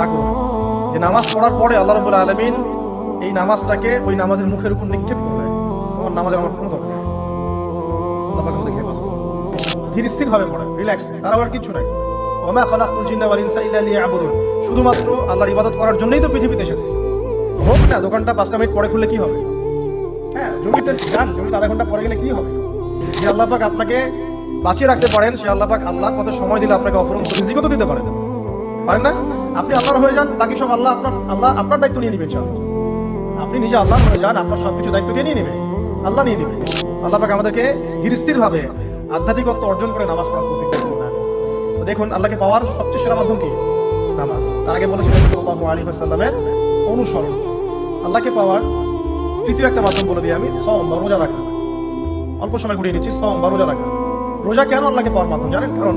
না করুন যে নামাজ পড়ার পরে আল্লাহ রবুল আলমিন এই নামাজটাকে ওই নামাজের মুখের উপর নিক্ষেপ করে দেয় তোমার নামাজের আমার কোনো দরকার। ধীর স্থির ভাবে পড়েন, রিল্যাক্স। তার আবার কিছু নাই। ওমা খালাকুল জিন্না ওয়াল ইনসা ইল্লা লিয়াবুদুন। শুধুমাত্র আল্লাহর ইবাদত করার জন্যই তো পৃথিবীতে এসেছি। হোক না দোকানটা পাঁচটা মিনিট পরে খুললে কি হবে? হ্যাঁ জমিতে যান, জমিতে আধা ঘণ্টা পরে গেলে কি হবে? যে আল্লাহ পাক আপনাকে বাঁচিয়ে রাখতে পারেন, সে আল্লাহ পাক আল্লাহর পথে সময় দিলে আপনাকে অফরন্ত রিজিকও তো দিতে পারেন পারেন না? আপনি আল্লাহর হয়ে যান, বাকি সব আল্লাহ আপনার আল্লাহ আপনার দায়িত্ব নিয়ে নেবেন সব আপনি নিজে আল্লাহ হয়ে যান, আপনার সবকিছু দায়িত্ব নিয়ে নিয়ে নেবে? আল্লাহ নিয়ে নেবে। আল্লাহ পাক আমাদেরকে ধীর স্থির ভাবে আধ্যাত্মিকত্ব অর্জন করে নামাজ পড়ার তৌফিক। তো দেখুন, আল্লাহকে পাওয়ার সবচেয়ে সেরা মাধ্যম কি? নামাজ। তার আগে বলেছিলেন সাল্লাল্লাহু আলাইহি ওয়াসাল্লামের অনুসরণ। আল্লাহকে পাওয়ার তৃতীয় একটা মাধ্যম বলে দিই আমি সম বা রোজা রাখা। অল্প সময় ঘুরিয়ে নিচ্ছি সম বা রোজা রাখা। রোজা কেন আল্লাহকে পাওয়ার মাধ্যম? জানেন? কারণ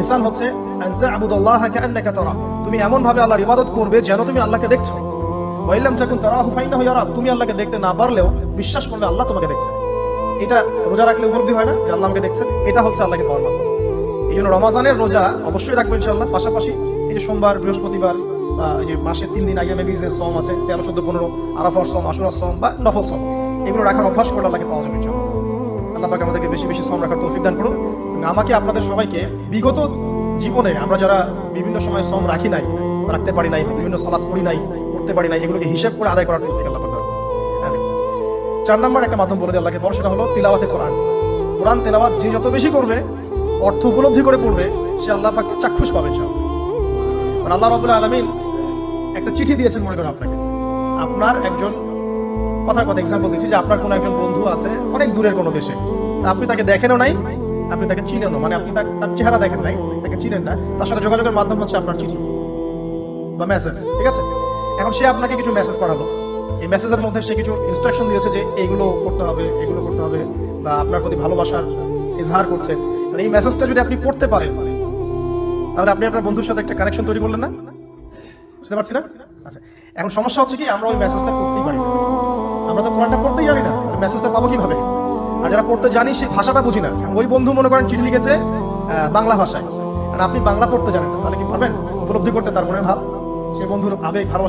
ইহসান হচ্ছে তারা তুমি এমন ভাবে আল্লাহর ইবাদত করবে যেন তুমি আল্লাহকে দেখছ। ওয়াইলাম তাকুন তারাহু ফাইন্নাহু ইয়ারা তুমি আল্লাহকে দেখতে না পারলেও বিশ্বাস করবে আল্লাহ তোমাকে দেখছেন এটা রোজা রাখলে উপলব্ধি হয় না? যে আল্লাহ আমাকে দেখছেন এটা হচ্ছে আল্লাহকে পাওয়ার মাধ্যম। এই জন্য রমাজানের রোজা অবশ্যই রাখব ইনশাল্লাহ পাশাপাশি এই যে সোমবার, বৃহস্পতিবার যে মাসের তিন দিন আগে মেবিজের সম আছে, তেরো, চোদ্দ, পনেরো, আরাফার সম, আশুরার সম বা নফল সম, এগুলো রাখার অভ্যাস করলে আল্লাহকে পাওয়া যাবে ইনশাল্লাহ আল্লাহ পাক আমাদেরকে বেশি বেশি সম রাখার তৌফিক দান করুন আমাকে আপনাদের সবাইকে বিগত জীবনে আমরা যারা বিভিন্ন সময় শ্রম রাখি নাই, রাখতে পারি নাই, বিভিন্ন সালাদ পড়ি নাই, পড়তে পারি নাই, এগুলোকে হিসেব করে আদায় করার তৌফিক আল্লাহ পাক। চার নম্বর একটা মাধ্যম বলে দিই আল্লাহকে বড় সেটা হলো তিলাওয়াতে কোরআন। কোরআন তেলাওয়াত যে যত বেশি করবে, অর্থ উপলব্ধি করে পড়বে, সে আল্লাহ পাককে চাক্ষুষ পাবে ইনশাআল্লাহ। মানে আল্লাহ রাবুল আলমিন একটা চিঠি দিয়েছেন মনে করেন আপনাকে। আপনার একজন কথার কথা এক্সাম্পল দিচ্ছি যে আপনার কোনো একজন বন্ধু আছে, অনেক দূরের কোনো দেশে। আপনি তাকে দেখেনও নাই, আপনি তাকে চিনেনও মানে আপনি তার চেহারা দেখেন নাই, তাকে চিনেন না, তার সাথে যোগাযোগের মাধ্যম হচ্ছে আপনার চিঠি বা মেসেজ ঠিক আছে? এখন সে আপনাকে কিছু মেসেজ পাঠালো। এই মেসেজের মধ্যে সে কিছু ইনস্ট্রাকশন দিয়েছে যে এইগুলো করতে হবে, এগুলো করতে হবে, বা আপনার প্রতি ভালোবাসার ইজহার করছে। মানে এই মেসেজটা যদি আপনি পড়তে পারেন, তাহলে আপনি আপনার বন্ধুর সাথে একটা কানেকশন তৈরি করলেন না? বুঝতে পারছি না? আচ্ছা এখন সমস্যা হচ্ছে কি, আমরা ওই মেসেজটা পড়তেই পারি আমরা তো কোরআনটা পড়তেই জানি না মেসেজটা পাবো কীভাবে? আর যারা পড়তে জানি সেই ভাষাটা বুঝি না। ওই বন্ধু, মনে করেন, চিঠি লিখেছে বাংলা ভাষায়। আর আপনি বাংলা পড়তে জানেন না, তাহলে কি পারবেন? উপলব্ধি করতে তার মনে ভাব? সে বন্ধুর আবেগ, ভালোবাসা